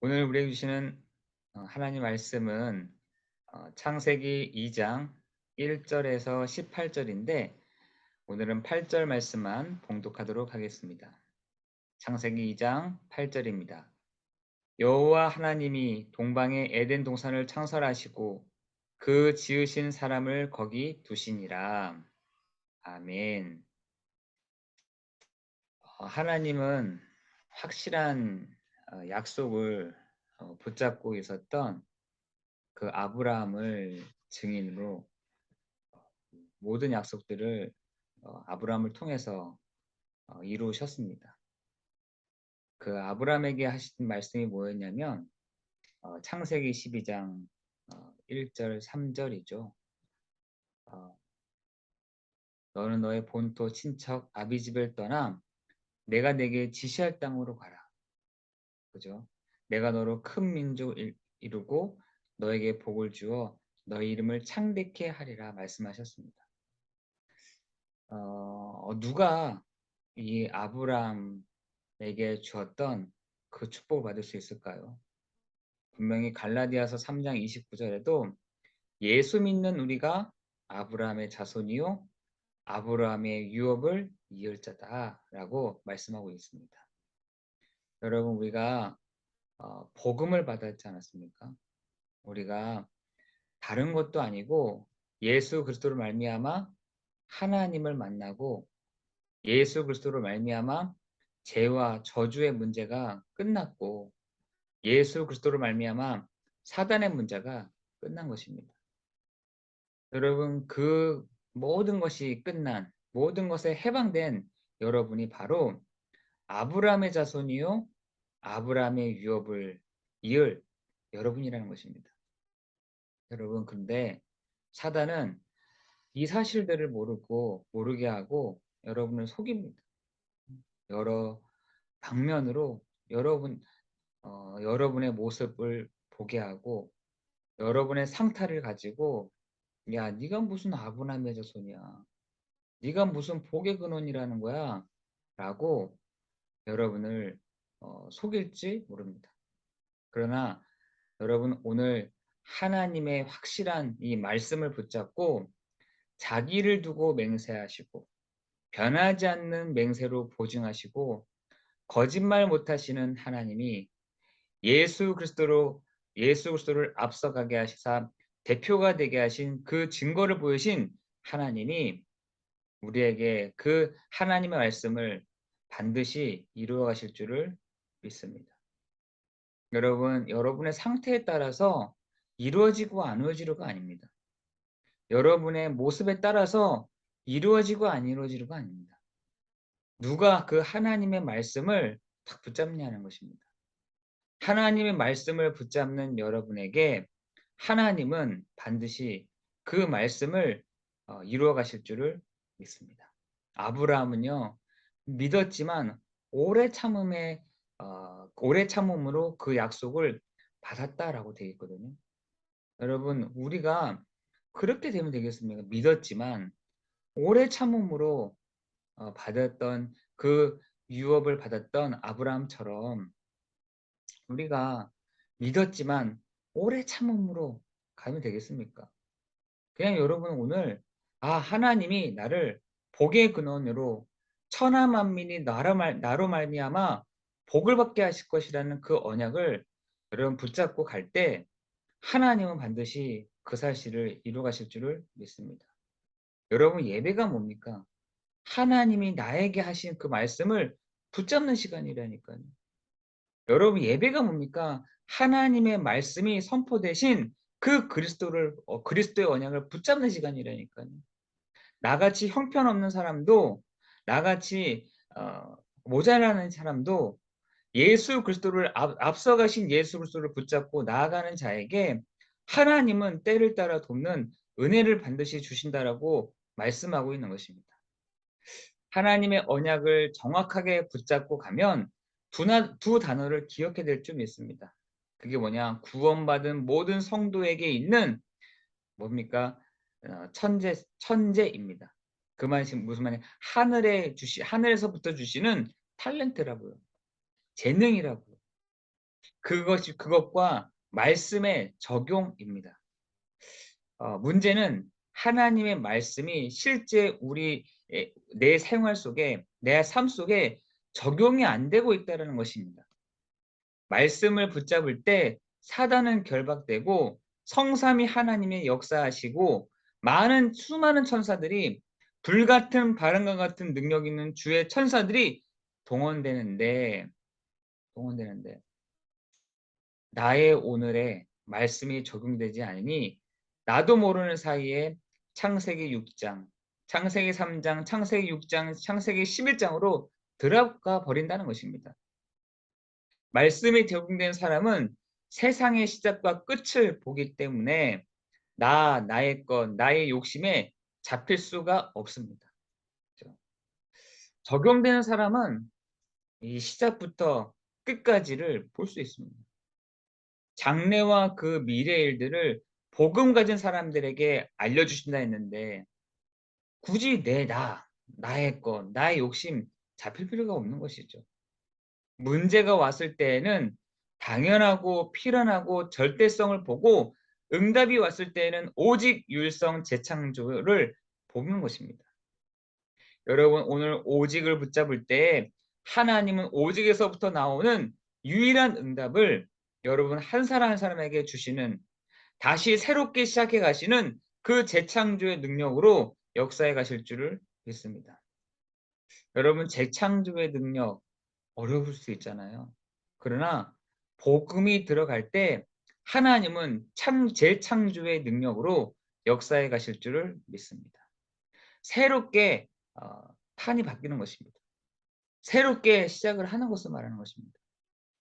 오늘 우리에게 주시는 어, 하나님 말씀은 어, 창세기 2장 1절에서 18절인데 오늘은 8절 말씀만 봉독하도록 하겠습니다. 창세기 2장 8절입니다. 여호와 하나님이 동방의 에덴 동산을 창설하시고 그 지으신 사람을 거기 두시니라. 아멘. 어, 하나님은 확실한 어, 약속을 어, 붙잡고 있었던 그 아브라함을 증인으로 모든 약속들을 아브라함을 통해서 이루셨습니다. 그 아브라함에게 하신 말씀이 뭐였냐면 창세기 12장 1절 3절이죠. 너는 너의 본토 친척 아비집을 떠나 내가 내게 지시할 땅으로 가라. 그죠? 내가 너로 큰 민족 이루고 너에게 복을 주어 너의 이름을 창대케 하리라 말씀하셨습니다. 어, 누가 이 아브라함에게 주었던 그 축복을 받을 수 있을까요? 분명히 갈라디아서 3장 29절에도 예수 믿는 우리가 아브라함의 자손이요 아브라함의 유업을 이을 자다라고 말씀하고 있습니다. 여러분 우리가 어, 복음을 받았지 않았습니까? 우리가 다른 것도 아니고 예수 그리스도를 말미암아 하나님을 만나고 예수 그리스도를 말미암아 죄와 저주의 문제가 끝났고 예수 그리스도를 말미암아 사단의 문제가 끝난 것입니다. 여러분 그 모든 것이 끝난 모든 것에 해방된 여러분이 바로 아브라함의 자손이요 아브라함의 유업을 이을 여러분이라는 것입니다. 여러분 근데 사단은 이 사실들을 모르고 모르게 하고 여러분을 속입니다. 여러 방면으로 여러분 어, 여러분의 모습을 보게 하고 여러분의 상태를 가지고 야 네가 무슨 아브라함의 자손이야. 네가 무슨 복의 근원이라는 거야. 라고 여러분을 어, 속일지 모릅니다. 그러나 여러분 오늘 하나님의 확실한 이 말씀을 붙잡고 자기를 두고 맹세하시고 변하지 않는 맹세로 보증하시고 거짓말 못하시는 하나님이 예수 그리스도로 예수 그리스도를 앞서가게 하시사 대표가 되게 하신 그 증거를 보이신 하나님이 우리에게 그 하나님의 말씀을 반드시 이루어 가실 줄을 믿습니다. 여러분, 여러분의 상태에 따라서 이루어지고 안 이루어지고가 아닙니다. 여러분의 모습에 따라서 이루어지고 안 이루어지고가 아닙니다. 누가 그 하나님의 말씀을 딱 붙잡냐는 것입니다. 하나님의 말씀을 붙잡는 여러분에게 하나님은 반드시 그 말씀을 어, 이루어 가실 줄을 믿습니다. 아브라함은요, 믿었지만 오래 참음에 어, 오래 참음으로 그 약속을 받았다라고 되어 있거든요. 여러분 우리가 그렇게 되면 되겠습니까? 믿었지만 오래 참음으로 어, 받았던 그 유업을 받았던 아브라함처럼 우리가 믿었지만 오래 참음으로 가면 되겠습니까? 그냥 여러분 오늘 아 하나님이 나를 복의 근원으로 천하 만민이 나로, 말, 나로 말미암아 복을 받게 하실 것이라는 그 언약을 여러분 붙잡고 갈 때 하나님은 반드시 그 사실을 이루 가실 줄을 믿습니다. 여러분 예배가 뭡니까? 하나님이 나에게 하신 그 말씀을 붙잡는 시간이라니까요. 여러분 예배가 뭡니까? 하나님의 말씀이 선포되신 그 그리스도를 어, 그리스도의 언약을 붙잡는 시간이라니까요. 나같이 형편없는 사람도 나같이 어, 모자라는 사람도 예수 그리스도를 앞, 앞서가신 예수 그리스도를 붙잡고 나아가는 자에게 하나님은 때를 따라 돕는 은혜를 반드시 주신다라고 말씀하고 있는 것입니다. 하나님의 언약을 정확하게 붙잡고 가면 두, 나, 두 단어를 기억해야 될 줄 믿습니다. 그게 뭐냐? 구원받은 모든 성도에게 있는 뭡니까? 어, 천재 천재입니다. 그 말이 무슨 말이냐? 하늘에 주시 하늘에서부터 주시는 탤런트라고요. 재능이라고요. 그것이 그것과 말씀의 적용입니다. 어, 문제는 하나님의 말씀이 실제 우리 내 생활 속에 내 삶 속에 적용이 안 되고 있다는 것입니다. 말씀을 붙잡을 때 사단은 결박되고 성삼이 하나님의 역사하시고 많은 수많은 천사들이 불같은 바람과 같은 능력 있는 주의 천사들이 동원되는데 동원되는데 나의 오늘에 말씀이 적용되지 않으니 나도 모르는 사이에 창세기 6장, 창세기 3장, 창세기 6장, 창세기 11장으로 들어가 버린다는 것입니다. 말씀이 적용된 사람은 세상의 시작과 끝을 보기 때문에 나, 나의 것, 나의 욕심에 잡힐 수가 없습니다. 적용되는 사람은 이 시작부터 끝까지를 볼 수 있습니다. 장래와 그 미래 일들을 복음 가진 사람들에게 알려주신다 했는데 굳이 내 나, 나의 것, 나의 욕심 잡힐 필요가 없는 것이죠. 문제가 왔을 때에는 당연하고 필연하고 절대성을 보고 응답이 왔을 때에는 오직 유일성 재창조를 보는 것입니다. 여러분 오늘 오직을 붙잡을 때 하나님은 오직에서부터 나오는 유일한 응답을 여러분 한 사람 한 사람에게 주시는 다시 새롭게 시작해 가시는 그 재창조의 능력으로 역사에 가실 줄을 믿습니다. 여러분 재창조의 능력 어려울 수 있잖아요. 그러나 복음이 들어갈 때 하나님은 참 재창조의 능력으로 역사에 가실 줄을 믿습니다. 새롭게 어, 판이 바뀌는 것입니다. 새롭게 시작을 하는 것을 말하는 것입니다.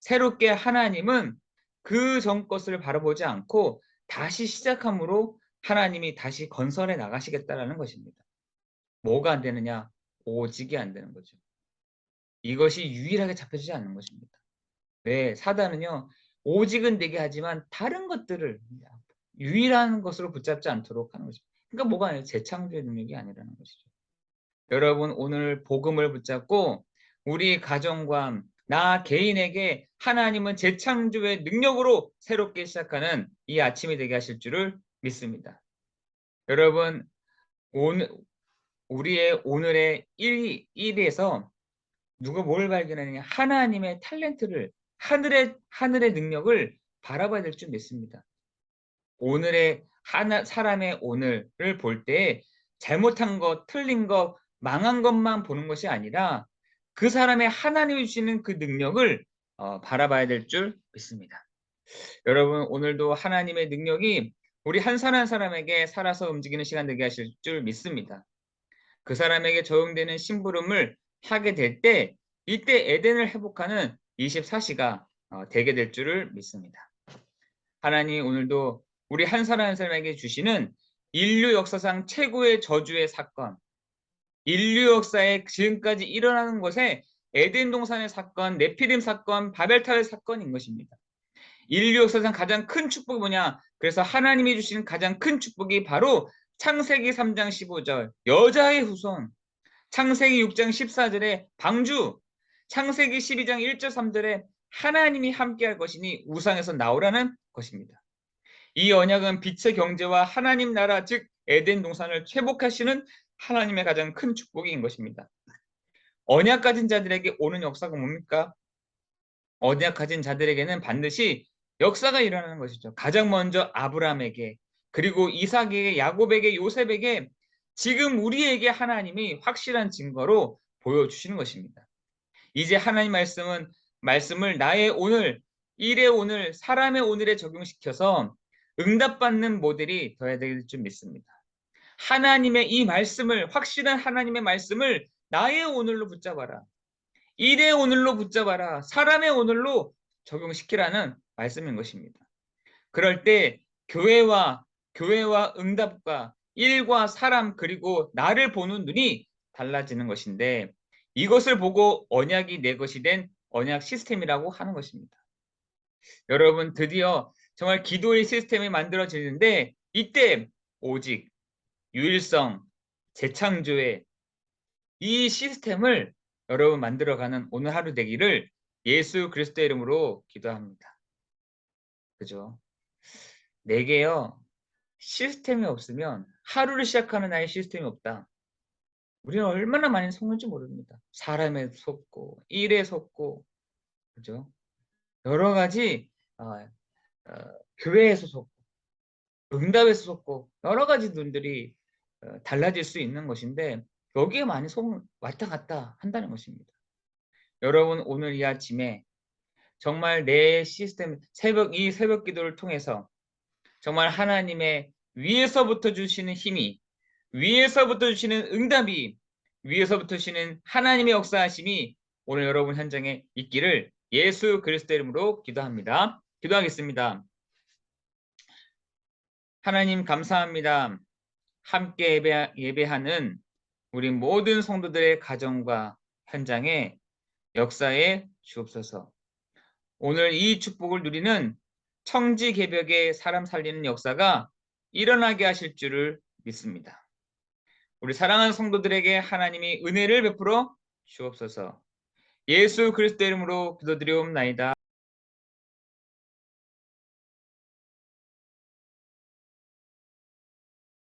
새롭게 하나님은 그 전 것을 바라보지 않고 다시 시작함으로 하나님이 다시 건설해 나가시겠다라는 것입니다. 뭐가 안 되느냐? 오직이 안 되는 거죠. 이것이 유일하게 잡혀지지 않는 것입니다. 왜? 사단은요. 오직은 되게 하지만 다른 것들을 유일한 것으로 붙잡지 않도록 하는 것입니다. 그러니까 뭐가 아니에요? 재창조의 능력이 아니라는 것이죠. 여러분 오늘 복음을 붙잡고 우리 가정과 나 개인에게 하나님은 재창조의 능력으로 새롭게 시작하는 이 아침이 되게 하실 줄을 믿습니다. 여러분 오늘 우리의 오늘의 1, 1에서 누가 뭘 발견하느냐 하나님의 탤런트를 하늘의 하늘의 능력을 바라봐야 될 줄 믿습니다. 오늘의 하나 사람의 오늘을 볼 때 잘못한 것, 틀린 것, 망한 것만 보는 것이 아니라 그 사람의 하나님이 주시는 그 능력을 어, 바라봐야 될 줄 믿습니다. 여러분 오늘도 하나님의 능력이 우리 한 사람 한 사람에게 살아서 움직이는 시간 되게 하실 줄 믿습니다. 그 사람에게 적용되는 심부름을 하게 될 때 이때 에덴을 회복하는 24시가 어, 되게 될 줄을 믿습니다. 하나님 오늘도 우리 한 사람 한 사람에게 주시는 인류 역사상 최고의 저주의 사건, 인류 역사에 지금까지 일어나는 것에 에덴 동산의 사건, 네피림 사건, 바벨타의 사건인 것입니다. 인류 역사상 가장 큰 축복이 뭐냐? 그래서 하나님이 주시는 가장 큰 축복이 바로 창세기 3장 15절 여자의 후손, 창세기 6장 14절에 방주, 창세기 12장 1절 3절에 하나님이 함께할 것이니 우상에서 나오라는 것입니다. 이 언약은 빛의 경제와 하나님 나라 즉 에덴 동산을 회복하시는 하나님의 가장 큰 축복인 것입니다. 언약 가진 자들에게 오는 역사가 뭡니까? 언약 가진 자들에게는 반드시 역사가 일어나는 것이죠. 가장 먼저 아브라함에게 그리고 이삭에게 야곱에게 요셉에게 지금 우리에게 하나님이 확실한 증거로 보여주시는 것입니다. 이제 하나님 말씀은 말씀을 나의 오늘, 일의 오늘, 사람의 오늘에 적용시켜서 응답받는 모델이 되어야 될 줄 믿습니다. 하나님의 이 말씀을 확실한 하나님의 말씀을 나의 오늘로 붙잡아라. 일의 오늘로 붙잡아라. 사람의 오늘로 적용시키라는 말씀인 것입니다. 그럴 때 교회와 교회와 응답과 일과 사람 그리고 나를 보는 눈이 달라지는 것인데 이것을 보고 언약이 내 것이 된 언약 시스템이라고 하는 것입니다. 여러분 드디어 정말 기도의 시스템이 만들어지는데 이때 오직 유일성, 재창조의 이 시스템을 여러분 만들어가는 오늘 하루 되기를 예수 그리스도의 이름으로 기도합니다. 그죠? 내게요. 시스템이 없으면 하루를 시작하는 나의 시스템이 없다. 우리는 얼마나 많이 속는지 모릅니다. 사람에 속고 일에 속고 그죠? 여러 가지 어, 어, 교회에서 속고 응답에서 속고 여러 가지 눈들이 어, 달라질 수 있는 것인데 여기에 많이 속 왔다 갔다 한다는 것입니다. 여러분 오늘 이 아침에 정말 내 시스템 새벽 이 새벽 기도를 통해서 정말 하나님의 위에서부터 주시는 힘이 위에서부터 주시는 응답이 위에서부터 주시는 하나님의 역사하심이 오늘 여러분 현장에 있기를 예수 그리스도 이름으로 기도합니다. 기도하겠습니다. 하나님 감사합니다. 함께 예배, 예배하는 우리 모든 성도들의 가정과 현장에 역사에 주옵소서. 오늘 이 축복을 누리는 청지 개벽의 사람 살리는 역사가 일어나게 하실 줄을 믿습니다. 우리 사랑하는 성도들에게 하나님이 은혜를 베풀어 주옵소서. 예수 그리스도 이름으로 기도드리옵나이다.